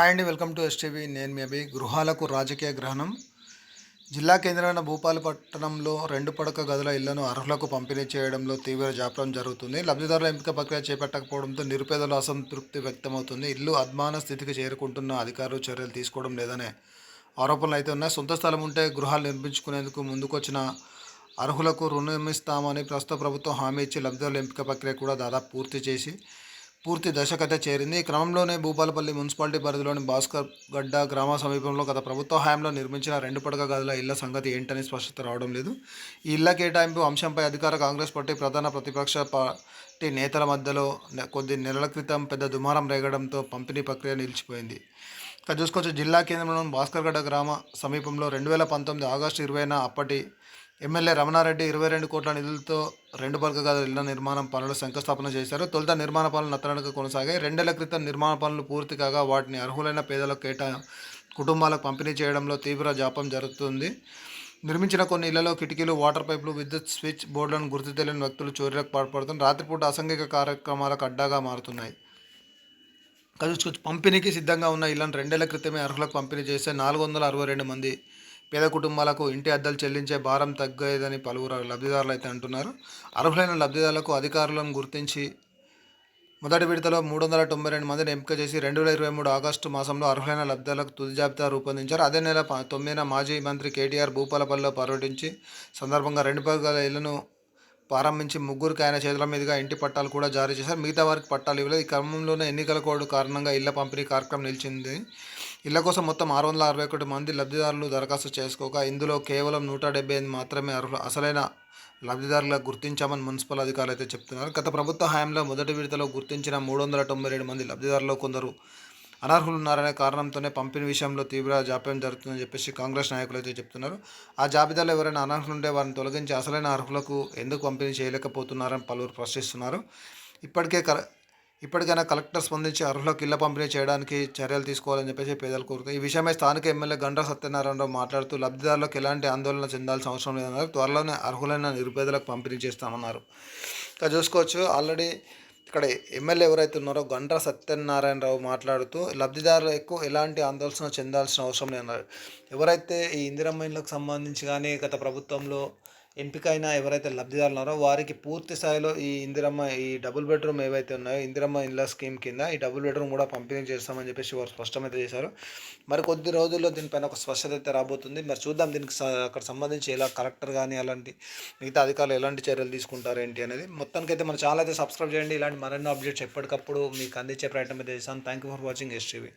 Hi అండి welcome to STV నేను మీ అభి గృహాలకు రాజకీయ గ్రహణం. జిల్లా కేంద్రమైన భూపాలపట్టణంలో రెండు పడక గదుల ఇళ్ళను అర్హులకు పంపిణీ చేయడంలో తీవ్ర జాప్యం జరుగుతుంది. లబ్ధిదారుల ఎంపిక ప్రక్రియ చేపట్టకపోవడంతో నిరుపేదల అసంతృప్తి వ్యక్తమవుతుంది. ఇల్లు అద్మాన స్థితికి చేరుకుంటున్న అధికారులు చర్యలు తీసుకోవడం లేదనే ఆరోపణలు అయితే ఉన్నాయి. సొంత స్థలం ఉంటే గృహాలు నిర్మించుకునేందుకు ముందుకొచ్చిన అర్హులకు రుణం ఇస్తామని ప్రస్తుత ప్రభుత్వం హామీ ఇచ్చి లబ్ధిదారుల ఎంపిక ప్రక్రియ కూడా దాదాపు పూర్తి చేసి పూర్తి దశకత చేరింది. ఈ క్రమంలోనే భూపాలపల్లి మున్సిపాలిటీ పరిధిలోని భాస్కర్ గడ్డ గ్రామ సమీపంలో గత ప్రభుత్వ హయాంలో నిర్మించిన రెండు పడక గదుల ఇళ్ళ సంగతి ఏంటని స్పష్టత రావడం లేదు. ఈ ఇళ్ళ కేటాయింపు అంశంపై అధికార కాంగ్రెస్ పార్టీ ప్రధాన ప్రతిపక్ష పార్టీ నేతల మధ్యలో కొద్ది నెలల క్రితం పెద్ద దుమారం రేగడంతో పంపిణీ ప్రక్రియ నిలిచిపోయింది. ఇక చూసుకోవచ్చు జిల్లా కేంద్రంలోని భాస్కర్గడ్డ గ్రామ సమీపంలో రెండు వేల పంతొమ్మిది ఆగస్టు ఇరవైన అప్పటి ఎమ్మెల్యే రమణారెడ్డి ఇరవై రెండు కోట్ల నిధులతో రెండు పడక గదుల ఇళ్ళ నిర్మాణం పనులు శంకుస్థాపన చేశారు. తొలుత నిర్మాణ పనులు నత్తనడక కొనసాగాయి. రెండేళ్ళ క్రితం నిర్మాణ పనులు పూర్తి కాగా వాటిని అర్హులైన పేదలకు కేటా కుటుంబాలకు పంపిణీ చేయడంలో తీవ్ర జాపం జరుగుతుంది. నిర్మించిన కొన్ని ఇళ్ళలో కిటికీలు వాటర్ పైపులు విద్యుత్ స్విచ్ బోర్డులను గుర్తు తెలియని వ్యక్తులు చోరీలకు పాల్పడుతున్నారు. రాత్రిపూట అసంఘిక కార్యక్రమాలకు అడ్డాగా మారుతున్నాయి. చూసుకోవచ్చు పంపిణీకి సిద్ధంగా ఉన్న ఇళ్ళను రెండేళ్ళ క్రితమే అర్హులకు పంపిణీ చేస్తే నాలుగు వందల అరవై రెండు మంది పేద కుటుంబాలకు ఇంటి అద్దెలు చెల్లించే భారం తగ్గేదని పలువురు లబ్ధిదారులు అయితే అంటున్నారు. అర్హులైన లబ్ధిదారులకు అధికారులను గుర్తించి మొదటి విడతలో మూడు వందల తొంభై రెండు మందిని ఎంపిక చేసి రెండు వేల ఇరవై మూడు ఆగస్టు మాసంలో అర్హులైన లబ్ధాలకు తుది జాబితా రూపొందించారు. అదే నెల తొమ్మిదిన మాజీ మంత్రి కేటీఆర్ భూపాలపల్లిలో పర్యటించి సందర్భంగా రెండు పగల ఇళ్ళను ప్రారంభించి ముగ్గురికి ఆయన చేతుల మీదుగా ఇంటి పట్టాలు కూడా జారీ చేశారు. మిగతా వారికి పట్టాలు ఇవ్వలేదు. ఈ క్రమంలోనే ఎన్నికల కోడ్ కారణంగా ఇళ్ళ పంపిణీ కార్యక్రమం నిలిచింది. ఇళ్ళ కోసం మొత్తం ఆరు వందల అరవై ఒకటి మంది లబ్ధిదారులు దరఖాస్తు చేసుకోగా ఇందులో కేవలం నూట డెబ్బై ఎనిమిది మాత్రమే అర్హులు. అసలైన లబ్ధిదారులుగా గుర్తించామని మున్సిపల్ అధికారులు అయితే చెప్తున్నారు. గత ప్రభుత్వ హయాంలో మొదటి విడతలో గుర్తించిన మూడు వందల తొంభై ఏడు మంది లబ్ధిదారులు కొందరు అనర్హులు ఉన్నారనే కారణంతోనే పంపిణీ విషయంలో తీవ్ర జాప్యం జరుగుతుందని చెప్పేసి కాంగ్రెస్ నాయకులు అయితే చెప్తున్నారు. ఆ జాబితాలో ఎవరైనా అనర్హులుంటే వారిని తొలగించి అసలైన అర్హులకు ఎందుకు పంపిణీ చేయలేకపోతున్నారని పలువురు ప్రశ్నిస్తున్నారు. ఇప్పటికే కల ఇప్పటికైనా కలెక్టర్ స్పందించి అర్హులకు ఇళ్ళ పంపిణీ చేయడానికి చర్యలు తీసుకోవాలని చెప్పేసి పేదలు కోరుతారు ఈ విషయమై స్థానిక ఎమ్మెల్యే గండ్ర సత్యనారాయణరావు మాట్లాడుతూ లబ్ధిదారులకు ఎలాంటి ఆందోళన చెందాల్సిన అవసరం లేదన్నారు. త్వరలోనే అర్హులైన నిరుపేదలకు పంపిణీ చేస్తామన్నారు. ఇంకా చూసుకోవచ్చు ఆల్రెడీ ఇక్కడ ఎమ్మెల్యే ఎవరైతే ఉన్నారో గండ్ర సత్యనారాయణరావు మాట్లాడుతూ లబ్ధిదారులకు ఎలాంటి ఆందోళన చెందాల్సిన అవసరం లేదన్నారు. ఎవరైతే ఈ ఇందిరమ్మ ఇళ్ళకు సంబంధించి కానీ గత ప్రభుత్వంలో ఎంపికైన ఎవరైతే లబ్ధిదారులు ఉన్నారో వారికి పూర్తి స్థాయిలో ఈ ఇందిరమ్మ ఈ డబుల్ బెడ్రూమ్ ఏవైతే ఉన్నాయో ఇందిరమ్మ ఇండ్ల స్కీమ్ కింద ఈ డబుల్ బెడ్రూమ్ కూడా పంపిణీ చేస్తామని చెప్పేసి వారు స్పష్టమైతే చేశారు. మరి కొద్ది రోజుల్లో దీనిపైన ఒక స్పష్టత అయితే రాబోతుంది. మరి చూద్దాం దీనికి అక్కడ సంబంధించి ఎలా కలెక్టర్ కానీ అలాంటి మిగతా అధికారులు ఎలాంటి చర్యలు తీసుకుంటారు ఏంటి అనేది మొత్తానికైతే మన ఛానల్ అయితే సబ్స్క్రైబ్ చేయండి. ఇలాంటి మరెన్నో అప్డేట్స్ ఎప్పటికప్పుడు మీకు అందించే ప్రయత్నం అయితే చేస్తాను thank you for watching STV